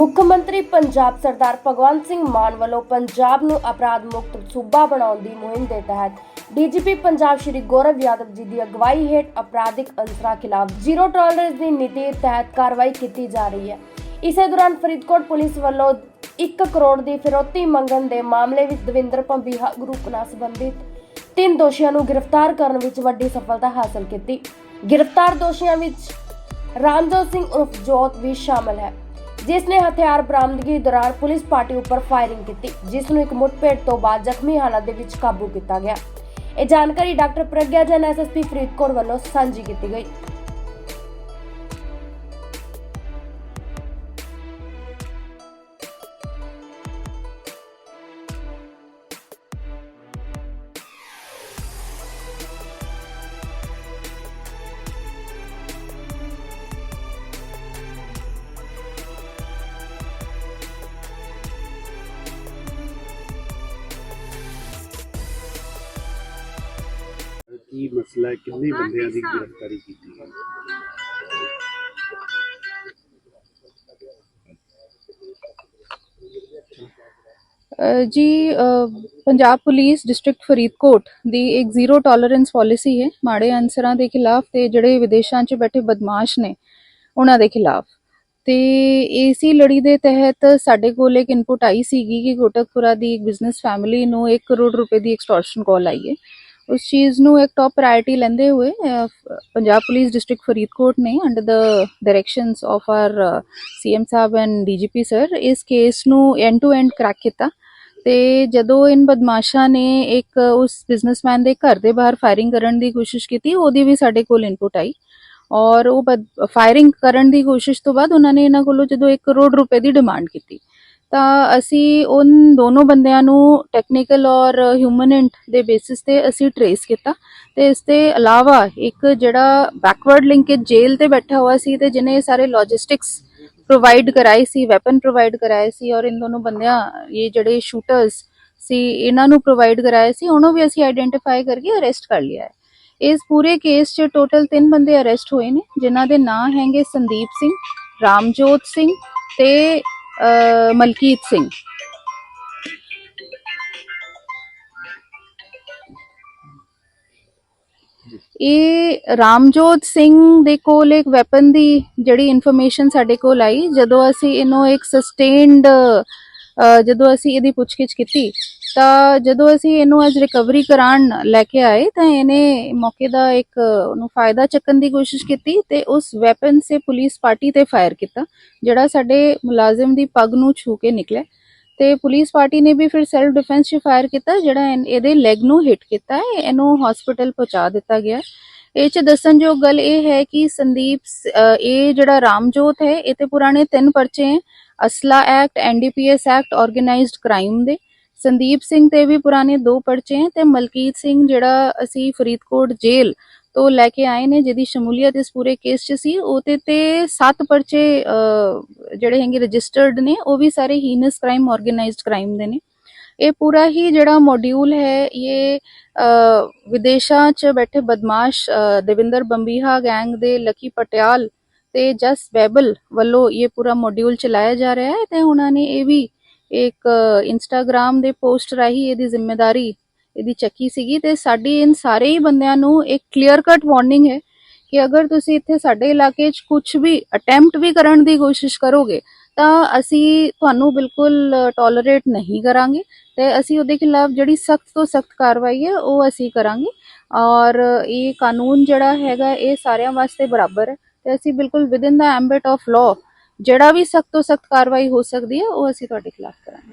ਮੁੱਖ ਮੰਤਰੀ ਪੰਜਾਬ ਸਰਦਾਰ ਭਗਵੰਤ ਸਿੰਘ ਮਾਨ ਵੱਲੋਂ ਪੰਜਾਬ ਨੂੰ ਅਪਰਾਧ ਮੁਕਤ ਸੂਬਾ ਬਣਾਉਣ ਦੀ ਮੁਹਿੰਮ ਦੇ ਤਹਿਤ ਡੀਜੀਪੀ ਪੰਜਾਬ ਸ਼੍ਰੀ ਗੌਰਵ ਯਾਦਵ ਜੀ ਦੀ ਅਗਵਾਈ ਹੇਠ ਅਪਰਾਧਿਕ ਅੰਸਰਾਂ ਖਿਲਾਫ ਜ਼ੀਰੋ ਟੋਲਰੈਂਸ ਦੀ ਨੀਤੀ ਤਹਿਤ ਕਾਰਵਾਈ ਕੀਤੀ ਜਾ ਰਹੀ ਹੈ। ਇਸੇ ਦੌਰਾਨ ਫਰੀਦਕੋਟ ਪੁਲਿਸ ਵੱਲੋਂ 1 ਕਰੋੜ ਦੀ ਫਿਰੌਤੀ ਮੰਗਣ ਦੇ ਮਾਮਲੇ ਵਿੱਚ ਦਵਿੰਦਰ ਪੰਬੀਹਾ ਗਰੁੱਪ ਨਾਲ ਸੰਬੰਧਿਤ ਤਿੰਨ ਦੋਸ਼ੀਆਂ ਨੂੰ ਗ੍ਰਿਫਤਾਰ ਕਰਨ ਵਿੱਚ ਵੱਡੀ ਸਫਲਤਾ ਹਾਸਲ ਕੀਤੀ। ਗ੍ਰਿਫਤਾਰ ਦੋਸ਼ੀਆਂ ਵਿੱਚ ਰਾਮਜੋਤ ਸਿੰਘ ਉਰਫ ਜੋਤ ਵੀ ਸ਼ਾਮਲ ਹੈ। ਜਿਸ ਨੇ ਹਥਿਆਰ ਬਰਾਮਦਗੀ ਦੌਰਾਨ ਪੁਲਿਸ ਪਾਰਟੀ ਉੱਪਰ ਫਾਇਰਿੰਗ ਕੀਤੀ, ਜਿਸ ਨੂੰ ਇੱਕ ਮੁੱਠਭੇੜ ਤੋਂ ਬਾਅਦ ਜ਼ਖਮੀ ਹਾਲਤ ਦੇ ਵਿੱਚ ਕਾਬੂ ਕੀਤਾ ਗਿਆ। ਇਹ ਜਾਣਕਾਰੀ ਡਾਕਟਰ ਪ੍ਰਗਿਆ ਜਨ ਐਸਐਸਪੀ ਫਰੀਦਕੋਟ ਵੱਲੋਂ ਸਾਂਝੀ ਕੀਤੀ ਗਈ। ਕੀ ਮਸਲਾ ਹੈ? ਕਿੰਨੇ ਬੰਦਿਆਂ ਦੀ ਗ੍ਰਿਫਤਾਰੀ ਕੀਤੀ ਹੈ ਅ, ਜੀ ਪੰਜਾਬ ਪੁਲਿਸ ਡਿਸਟ੍ਰਿਕਟ ਫਰੀਦਕੋਟ ਦੀ ਇੱਕ ਜ਼ੀਰੋ ਟੋਲਰੈਂਸ ਪਾਲਿਸੀ ਹੈ। ਮਾੜੇ ਅਨਸਰਾਂ ਦੇ ਖਿਲਾਫ ਤੇ ਜਿਹੜੇ ਵਿਦੇਸ਼ਾਂ 'ਚ ਬੈਠੇ ਬਦਮਾਸ਼ ਨੇ ਉਹਨਾਂ ਦੇ ਖਿਲਾਫ। ਤੇ ਏਸੀ ਲੜੀ ਦੇ ਤਹਿਤ ਸਾਡੇ ਕੋਲ ਇੱਕ ਇਨਪੁਟ ਆਈ ਸੀਗੀ ਕਿ ਕੋਟਕਪੁਰਾ ਦੀ ਇੱਕ ਬਿਜ਼ਨਸ ਫੈਮਿਲੀ ਨੂੰ 1 ਕਰੋੜ ਰੁਪਏ ਦੀ ਐਕਸਟੋਰਸ਼ਨ ਕਾਲ ਆਈ ਹੈ। ਉਸ ਚੀਜ਼ ਨੂੰ ਇੱਕ ਟਾਪ ਪ੍ਰਾਇੋਰਟੀ ਲੈਂਦੇ ਹੋਏ ਪੰਜਾਬ ਪੁਲਿਸ ਡਿਸਟ੍ਰਿਕਟ ਫਰੀਦਕੋਟ ਨੇ under the directions of our CM Sahib and DGP sir ਇਸ ਕੇਸ ਨੂੰ ਐਂਡ ਟੂ ਐਂਡ ਕ੍ਰੈਕ ਕੀਤਾ ਤੇ ਜਦੋਂ ਇਨ ਬਦਮਾਸ਼ਾਂ ਨੇ ਇੱਕ ਉਸ ਬਿਜ਼ਨਸਮੈਨ ਦੇ ਘਰ ਦੇ ਬਾਹਰ ਫਾਇਰਿੰਗ ਕਰਨ ਦੀ ਕੋਸ਼ਿਸ਼ ਕੀਤੀ ਉਹਦੀ ਵੀ ਸਾਡੇ ਕੋਲ ਇਨਪੁਟ ਆਈ ਔਰ ਉਹ ਫਾਇਰਿੰਗ ਕਰਨ ਦੀ ਕੋਸ਼ਿਸ਼ ਤੋਂ ਬਾਅਦ ਉਹਨਾਂ ਨੇ ਇਹਨਾਂ ਕੋਲੋਂ ਜਦੋਂ 1 ਕਰੋੜ ਰੁਪਏ ਦੀ ਡਿਮਾਂਡ ਕੀਤੀ ਤਾਂ ਅਸੀਂ ਉਨ ਦੋਨੋਂ ਬੰਦਿਆਂ ਨੂੰ ਟੈਕਨੀਕਲ ਔਰ ਹਿਊਮਨੈਂਟ ਦੇ ਬੇਸਿਸ ਤੇ ਅਸੀਂ ਟਰੇਸ ਕੀਤਾ ਤੇ ਇਸ ਦੇ ਇਲਾਵਾ ਇੱਕ ਜਿਹੜਾ ਬੈਕਵਰਡ ਲਿੰਕੇਜ ਜੇਲ੍ਹ ਤੇ ਬੈਠਾ ਹੋਇਆ ਸੀ ਤੇ ਜਿਹਨੇ ਇਹ ਸਾਰੇ ਲੌਜਿਸਟਿਕਸ ਪ੍ਰੋਵਾਈਡ ਕਰਾਈ ਸੀ ਵੈਪਨ ਪ੍ਰੋਵਾਈਡ ਕਰਾਏ ਸੀ ਔਰ ਇਨ ਦੋਨੋਂ ਬੰਦਿਆਂ ਇਹ ਜਿਹੜੇ ਸ਼ੂਟਰਸ ਸੀ, ਇਹਨਾਂ ਨੂੰ ਪ੍ਰੋਵਾਈਡ ਕਰਾਏ ਸੀ, ਉਹਨੂੰ ਵੀ ਅਸੀਂ ਆਈਡੈਂਟੀਫਾਈ ਕਰਕੇ ਅਰੈਸਟ ਕਰ ਲਿਆ ਹੈ। ਇਸ ਪੂਰੇ ਕੇਸ 'ਚ ਟੋਟਲ 3 ਬੰਦੇ ਅਰੈਸਟ ਹੋਏ ਨੇ, ਜਿਨ੍ਹਾਂ ਦੇ ਨਾਂ ਹੈਗੇ ਸੰਦੀਪ ਸਿੰਘ, ਰਾਮਜੋਤ ਸਿੰਘ ਤੇ ਮਲਕੀਤ ਸਿੰਘ। ਇਹ ਰਾਮਜੋਤ ਸਿੰਘ ਦੇ ਕੋਲ ਇੱਕ ਵੈਪਨ ਦੀ ਜਿਹੜੀ ਇਨਫੋਰਮੇਸ਼ਨ ਸਾਡੇ ਕੋਲ ਆਈ, ਜਦੋਂ ਅਸੀਂ ਇਹਨੂੰ ਇੱਕ ਸਸਟੇਨਡ ਜਦੋਂ ਅਸੀਂ ਇਹਦੀ ਪੁੱਛਗਿੱਛ ਕੀਤੀ, ਤਾਂ ਜਦੋਂ ਅਸੀਂ ਇਹਨੂੰ ਅੱਜ ਰਿਕਵਰੀ ਕਰਾਉਣ ਲੈ ਕੇ ਆਏ, ਤਾਂ ਇਹਨੇ ਮੌਕੇ ਦਾ ਇੱਕ ਉਹਨੂੰ ਫਾਇਦਾ ਚੱਕਣ ਦੀ ਕੋਸ਼ਿਸ਼ ਕੀਤੀ ਤੇ ਉਸ ਵੈਪਨ ਸੇ ਪੁਲਿਸ ਪਾਰਟੀ ਤੇ ਫਾਇਰ ਕੀਤਾ, ਜਿਹੜਾ ਸਾਡੇ ਮੁਲਾਜ਼ਮ ਦੀ ਪੱਗ ਨੂੰ ਛੂ ਕੇ ਨਿਕਲਿਆ। ਤੇ ਪੁਲਿਸ ਪਾਰਟੀ ਨੇ ਵੀ ਫਿਰ ਸੈਲਫ ਡਿਫੈਂਸ 'ਚ ਫਾਇਰ ਕੀਤਾ, ਜਿਹੜਾ ਇਨ- ਇਹਦੇ ਲੈਗ ਨੂੰ ਹਿੱਟ ਕੀਤਾ ਇਹਨੂੰ ਹਸਪੀਟਲ ਪਹੁੰਚਾ ਦਿੱਤਾ ਗਿਆ ਇਹ ਚ ਦੱਸਣਯੋਗ ਗੱਲ ਇਹ ਹੈ ਕਿ ਸੰਦੀਪ ਇਹ ਜਿਹੜਾ ਰਾਮਜੋਤ ਹੈ, ਇਹ ਤੇ ਪੁਰਾਣੇ ਤਿੰਨ ਪਰਚੇ ਹੈ, ਅਸਲਾ act NDPS act organised crime ਦੇ। ਸੰਦੀਪ ਸਿੰਘ ਤੇ ਵੀ ਪੁਰਾਣੇ ਦੋ ਪਰਚੇ ਹੈ ਤੇ ਮਲਕੀਤ ਸਿੰਘ ਜਿਹੜਾ ਅਸੀਂ ਫਰੀਦਕੋਟ ਜੇਲ੍ਹ ਤੋਂ ਲੈ ਕੇ ਆਏ ਨੇ, ਜਿਹਦੀ ਸ਼ਮੂਲੀਅਤ ਇਸ ਪੂਰੇ ਕੇਸ 'ਚ ਸੀ ਉਹਤੇ ਤੇ ਸੱਤ ਪਰਚੇ ਜਿਹੜੇ ਹੈਗੇ ਰਜਿਸਟਰਡ ਨੇ, ਉਹ ਵੀ ਸਾਰੇ ਹੀਨਸ ਕ੍ਰਾਈਮ ਆਰਗੇਨਾਈਜ਼ਡ ਕ੍ਰਾਈਮ ਦੇ ਨੇ। ਇਹ ਪੂਰਾ ਹੀ ਜਿਹੜਾ ਮੋਡਿਊਲ ਹੈ, ਇਹ ਵਿਦੇਸ਼ਾਂ 'ਚ ਬੈਠੇ ਬਦਮਾਸ਼ ਦੇਵਿੰਦਰ ਬੰਬੀਹਾ ਗੈਂਗ ਦੇ ਲੱਕੀ ਪਟਿਆਲ ਤੇ ਜਸ ਬੈਬਲ ਵੱਲੋਂ ਇਹ ਪੂਰਾ ਮੋਡਿਊਲ ਚਲਾਇਆ ਜਾ ਰਿਹਾ ਹੈ ਤੇ ਉਹਨਾਂ ਨੇ ਇਹ ਵੀ ਇੱਕ ਇੰਸਟਾਗ੍ਰam ਦੇ ਪੋਸਟ ਰਾਹੀਂ ਇਹਦੀ ਜ਼ਿੰਮੇਵਾਰੀ ਇਹਦੀ ਚੱਕੀ ਸੀਗੀ ਤੇ ਸਾਡੀ ਇਨ ਸਾਰੇ ਹੀ ਬੰਦਿਆਂ ਨੂੰ ਇੱਕ ਕਲੀਅਰ ਕੱਟ ਵਾਰਨਿੰਗ ਹੈ ਕਿ ਅਗਰ ਤੁਸੀਂ ਇੱਥੇ ਸਾਡੇ ਇਲਾਕੇ 'ਚ ਕੁਝ ਵੀ ਅਟੈਂਪਟ ਵੀ ਕਰਨ ਦੀ ਕੋਸ਼ਿਸ਼ ਕਰੋਗੇ ਤਾਂ ਅਸੀਂ ਤੁਹਾਨੂੰ ਬਿਲਕੁਲ ਟੋਲਰੇਟ ਨਹੀਂ ਕਰਾਂਗੇ ਤੇ ਅਸੀਂ ਉਹਦੇ ਖਿਲਾਫ ਜਿਹੜੀ ਸਖਤ ਤੋਂ ਸਖਤ ਕਾਰਵਾਈ ਹੈ, ਉਹ ਅਸੀਂ ਕਰਾਂਗੇ। ਔਰ ਇਹ ਕਾਨੂੰਨ ਜਿਹੜਾ ਹੈਗਾ, ਇਹ ਸਾਰਿਆਂ ਵਾਸਤੇ ਬਰਾਬਰ ਹੈ ਤੇ ਅਸੀਂ ਬਿਲਕੁਲ within the ambit of law ਜਿਹੜਾ ਵੀ ਸਖਤ ਤੋਂ ਸਖਤ ਕਾਰਵਾਈ ਹੋ ਸਕਦੀ ਹੈ, ਉਹ ਅਸੀਂ ਤੁਹਾਡੇ ਖਿਲਾਫ ਕਰਾਂਗੇ।